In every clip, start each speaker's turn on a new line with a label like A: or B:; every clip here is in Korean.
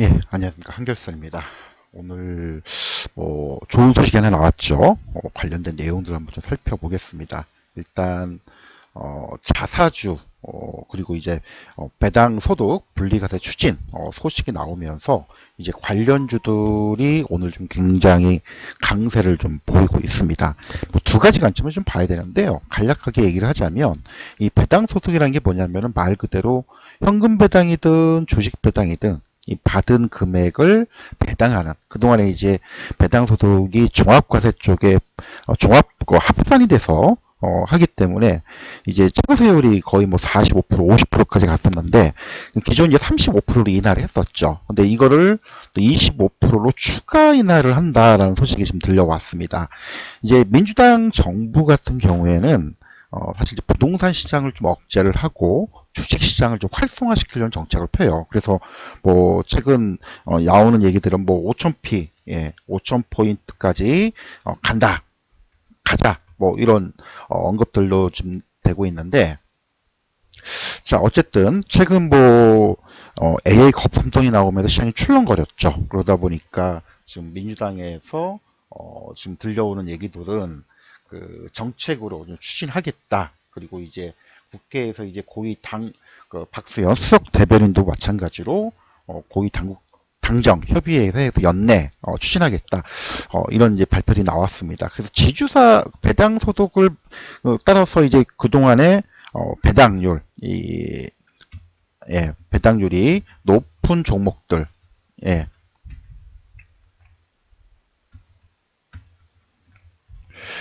A: 예, 안녕하십니까. 한결선입니다. 오늘 뭐 좋은 소식이 하나 나왔죠. 어, 관련된 내용들 한번 좀 살펴보겠습니다. 일단 어, 자사주 어, 그리고 이제 어, 배당 소득 분리과세 추진 어, 소식이 나오면서 이제 관련주들이 오늘 좀 굉장히 강세를 좀 보이고 있습니다. 뭐 두 가지 관점을 좀 봐야 되는데요. 간략하게 얘기를 하자면 이 배당 소득이라는 게 뭐냐면은 말 그대로 현금 배당이든 주식 배당이든 이 받은 금액을 배당하는 그동안에 이제 배당 소득이 종합과세 쪽에 어, 종합 그 합산이 돼서 어, 하기 때문에 이제 최고세율이 거의 뭐 45% 50%까지 갔었는데 기존 이제 35%로 인하를 했었죠. 근데 이거를 또 25%로 추가 인하를 한다라는 소식이 좀 들려왔습니다. 이제 민주당 정부 같은 경우에는 어, 사실 부동산 시장을 좀 억제를 하고 주식 시장을 좀 활성화시키려는 정책을 펴요. 그래서 뭐 최근 어, 나오는 얘기들은 뭐 5,000p, 예, 5,000포인트까지 어, 간다, 가자, 뭐 이런 어, 언급들도 좀 되고 있는데, 자 어쨌든 최근 뭐 어, AA 거품돈이 나오면서 시장이 출렁거렸죠. 그러다 보니까 지금 민주당에서 어, 지금 들려오는 얘기들은 그 정책으로 추진하겠다. 그리고 이제 국회에서 이제 고위 당, 그 박수현 수석 대변인도 마찬가지로 어, 고위 당국 당정 협의회에서 연내 어, 추진하겠다 어, 이런 이제 발표들이 나왔습니다. 그래서 지주사 배당 소득을 어, 따라서 이제 그 동안에 어, 배당률 이 예, 배당률이 높은 종목들 예,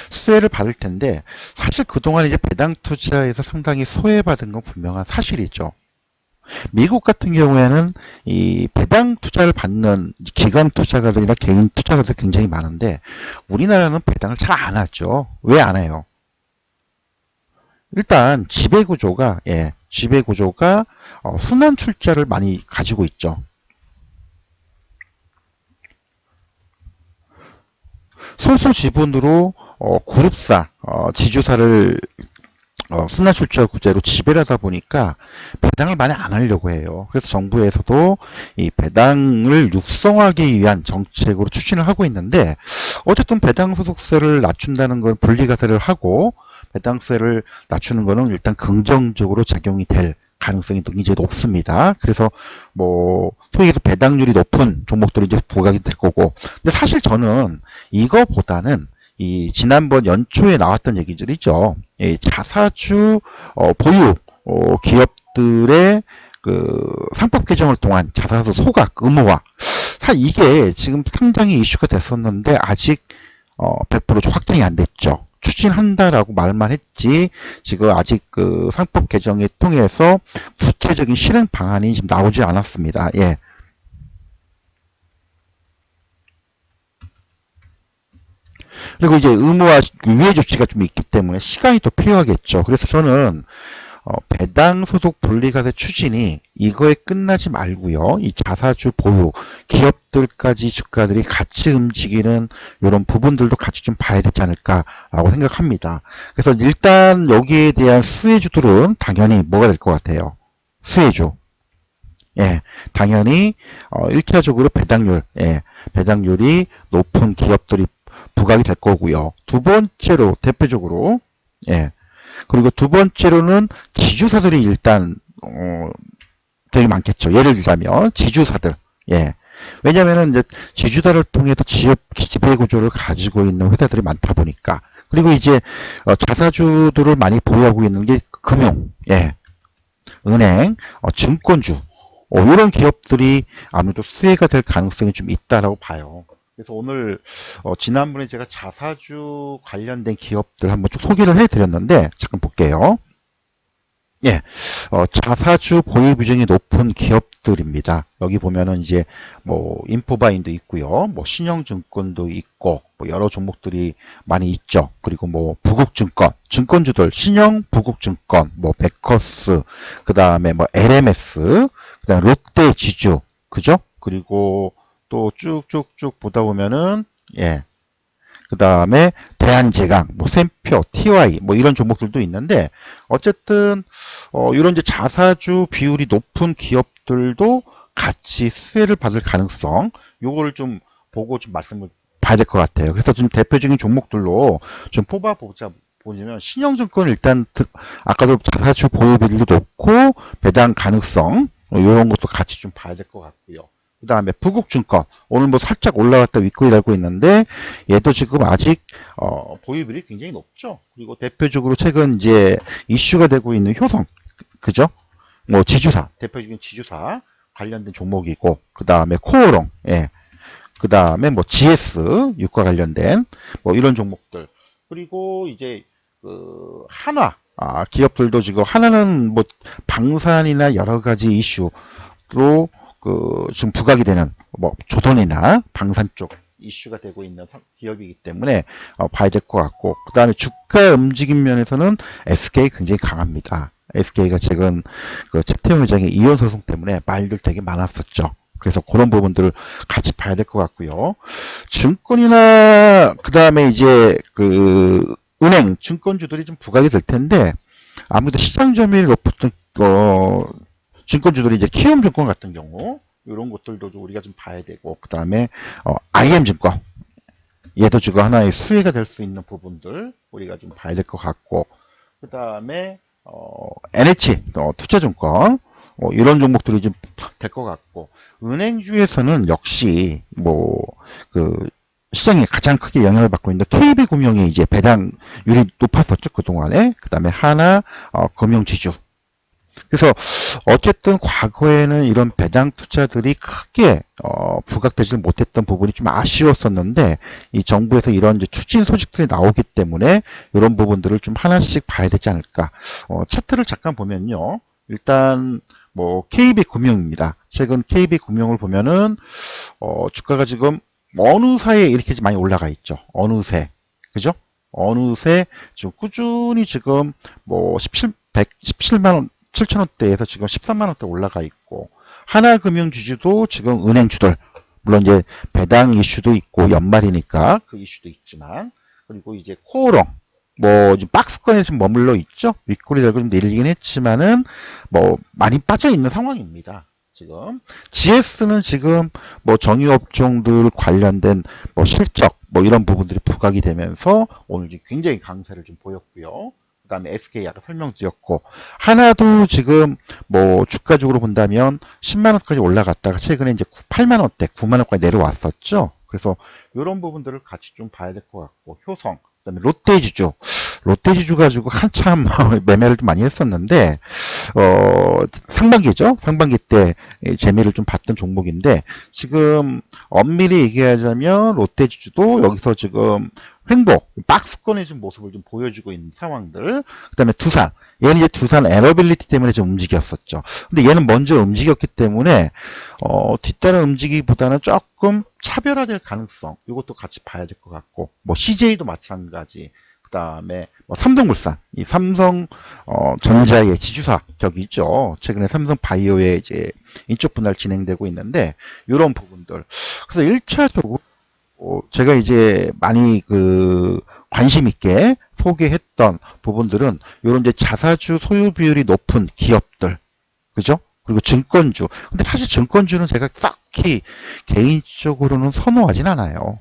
A: 수혜를 받을 텐데 사실 그동안 이제 배당 투자에서 상당히 소외받은 건 분명한 사실이죠. 미국 같은 경우에는 이 배당 투자를 받는 기관 투자가들이나 개인 투자가들 굉장히 많은데 우리나라는 배당을 잘 안 하죠. 왜 안 해요? 일단 지배 구조가 예, 지배 구조가 어, 순환 출자를 많이 가지고 있죠. 소수 지분으로 어, 그룹사, 어, 지주사를 어, 순환출자 구제로 지배를 하다 보니까 배당을 많이 안 하려고 해요. 그래서 정부에서도 이 배당을 육성하기 위한 정책으로 추진을 하고 있는데 어쨌든 배당소득세를 낮춘다는 건 분리과세를 하고 배당세를 낮추는 거는 일단 긍정적으로 작용이 될 가능성이 굉장히 높습니다. 그래서 뭐 소위 해서 배당률이 높은 종목들이 이제 부각이 될 거고 근데 사실 저는 이거보다는 이 지난번 연초에 나왔던 얘기들이죠. 이 자사주 어, 보유 어, 기업들의 그 상법 개정을 통한 자사주 소각 의무화. 사실 이게 지금 상당히 이슈가 됐었는데 아직 어, 100% 확정이 안 됐죠. 추진한다라고 말만 했지 지금 아직 그 상법 개정에 통해서 구체적인 실행 방안이 지금 나오지 않았습니다. 예. 그리고 이제 의무화 유예 조치가 좀 있기 때문에 시간이 더 필요하겠죠. 그래서 저는 어, 배당 소득 분리과세 추진이 이거에 끝나지 말고요. 이 자사주 보유 기업들까지 주가들이 같이 움직이는 이런 부분들도 같이 좀 봐야 되지 않을까라고 생각합니다. 그래서 일단 여기에 대한 수혜주들은 당연히 뭐가 될 것 같아요. 수혜주. 예, 당연히 어, 1차적으로 배당률, 예, 배당률이 높은 기업들이 부각이 될 거고요. 두 번째로 대표적으로 예. 그리고 두 번째로는 지주사들이 일단 어, 되게 많겠죠. 예를 들자면 지주사들. 예. 왜냐면은 이제 지주사를 통해서 지역 지배 구조를 가지고 있는 회사들이 많다 보니까 그리고 이제 어, 자사주들을 많이 보유하고 있는 게 금융, 예, 은행, 어, 증권주 어, 이런 기업들이 아무래도 수혜가 될 가능성이 좀 있다라고 봐요. 그래서 오늘 어, 지난번에 제가 자사주 관련된 기업들 한번 쭉 소개를 해드렸는데 잠깐 볼게요. 예, 어, 자사주 보유 비중이 높은 기업들입니다. 여기 보면은 이제 뭐 인포바인도 있고요, 뭐 신영증권도 있고 뭐 여러 종목들이 많이 있죠. 그리고 뭐 부국증권, 증권주들 신영 부국증권, 뭐 베커스, 그 다음에 뭐 LMS, 그다음 롯데지주, 그죠? 그리고 또 쭉쭉쭉 보다 보면은 예. 그 다음에 대한제강, 뭐 샘표, TY 뭐 이런 종목들도 있는데 어쨌든 어 이런 이제 자사주 비율이 높은 기업들도 같이 수혜를 받을 가능성 요거를 좀 보고 좀 말씀을 봐야 될 것 같아요. 그래서 좀 대표적인 종목들로 좀 뽑아보자 보시면 신영증권 일단 드- 아까도 자사주 보유 비율도 높고 배당 가능성 이런 것도 같이 좀 봐야 될 것 같고요. 그 다음에 부국증권 오늘 뭐 살짝 올라갔다 윗꼬리 달고 있는데 얘도 지금 아직 어, 보유비율이 굉장히 높죠. 그리고 대표적으로 최근 이제 이슈가 되고 있는 효성 그죠? 뭐 지주사 대표적인 지주사 관련된 종목이고 그 다음에 코오롱 예. 그 다음에 뭐 GS 유가 관련된 뭐 이런 종목들 그리고 이제 그 한화 아, 기업들도 지금 하나는 뭐 방산이나 여러 가지 이슈로 그 지금 부각이 되는 뭐 조선이나 방산 쪽 이슈가 되고 있는 상- 기업이기 때문에 어, 봐야 될 것 같고 그 다음에 주가 움직임 면에서는 SK 굉장히 강합니다. SK가 최근 그 채태원 회장의 이혼 소송 때문에 말들 되게 많았었죠. 그래서 그런 부분들을 같이 봐야 될 것 같고요. 증권이나 그 다음에 이제 그 은행 증권주들이 좀 부각이 될 텐데 아무래도 시장 점유율이 높은 어, 증권주들이 이제 키움증권 같은 경우 이런 것들도 좀 우리가 좀 봐야 되고 그 다음에 어, IM증권. 얘도 지금 하나의 수혜가 될 수 있는 부분들 우리가 좀 봐야 될 것 같고 그 다음에 어, NH 어, 투자증권 어, 이런 종목들이 좀 될 것 같고 은행주에서는 역시 뭐 그 시장에 가장 크게 영향을 받고 있는 KB금융이 이제 배당률이 높았었죠 그동안에. 그 다음에 하나 어, 금융지주 그래서 어쨌든 과거에는 이런 배당 투자들이 크게 어, 부각되지 못했던 부분이 좀 아쉬웠었는데 이 정부에서 이런 이제 추진 소식들이 나오기 때문에 이런 부분들을 좀 하나씩 봐야 되지 않을까. 어, 차트를 잠깐 보면요. 일단 뭐 KB 금융입니다. 최근 KB 금융을 보면은 어, 주가가 지금 어느 사이에 이렇게 많이 올라가 있죠. 어느새 그죠? 어느새 지금 꾸준히 지금 뭐 17, 117만 원 7천원대에서 지금 13만원대 올라가 있고, 하나금융주주도 지금 은행 주들, 물론 이제 배당 이슈도 있고, 연말이니까 그 이슈도 있지만, 그리고 이제 코오롱, 뭐, 지금 박스권에 좀 머물러 있죠? 윗꼬리 달고 좀 내리긴 했지만은, 뭐, 많이 빠져 있는 상황입니다. 지금. GS는 지금 뭐 정유업종들 관련된 뭐 실적, 뭐 이런 부분들이 부각이 되면서 오늘 굉장히 강세를 좀 보였고요. 그 다음에 SK 아까 설명드렸고 하나도 지금 뭐 주가적으로 본다면 10만 원까지 올라갔다가 최근에 이제 8만 원대 9만 원까지 내려왔었죠? 그래서 이런 부분들을 같이 좀 봐야 될 것 같고 효성 그 다음에 롯데지주 롯데지주 가지고 한참 매매를 좀 많이 했었는데 어 상반기죠 상반기 때 재미를 좀 봤던 종목인데 지금 엄밀히 얘기하자면 롯데지주도 여기서 지금 횡보, 박스권의 좀 모습을 좀 보여주고 있는 상황들. 그 다음에 두산. 얘는 이제 두산 에너빌리티 때문에 좀 움직였었죠. 근데 얘는 먼저 움직였기 때문에, 어, 뒤따라 움직이기보다는 조금 차별화될 가능성. 이것도 같이 봐야 될 것 같고, 뭐, CJ도 마찬가지. 그 다음에, 뭐, 삼성물산. 이 삼성, 어, 전자의 지주사 격이죠. 최근에 삼성 바이오의 이제 인적 분할 진행되고 있는데, 이런 부분들. 그래서 1차적으로 어, 제가 이제 많이 그 관심 있게 소개했던 부분들은 이런 이제 자사주 소유 비율이 높은 기업들, 그죠? 그리고 증권주. 근데 사실 증권주는 제가 딱히 개인적으로는 선호하진 않아요.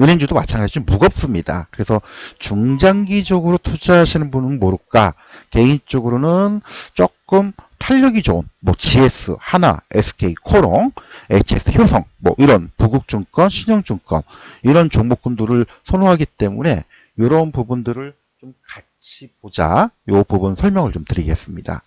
A: 은행주도 마찬가지로 무겁습니다. 그래서 중장기적으로 투자하시는 분은 모를까. 개인적으로는 조금 탄력이 좋은 뭐 GS, 하나, SK, 코롱, HS, 효성 뭐 이런 부국증권, 신영증권 이런 종목군들을 선호하기 때문에 이런 부분들을 좀 같이 보자. 이 부분 설명을 좀 드리겠습니다.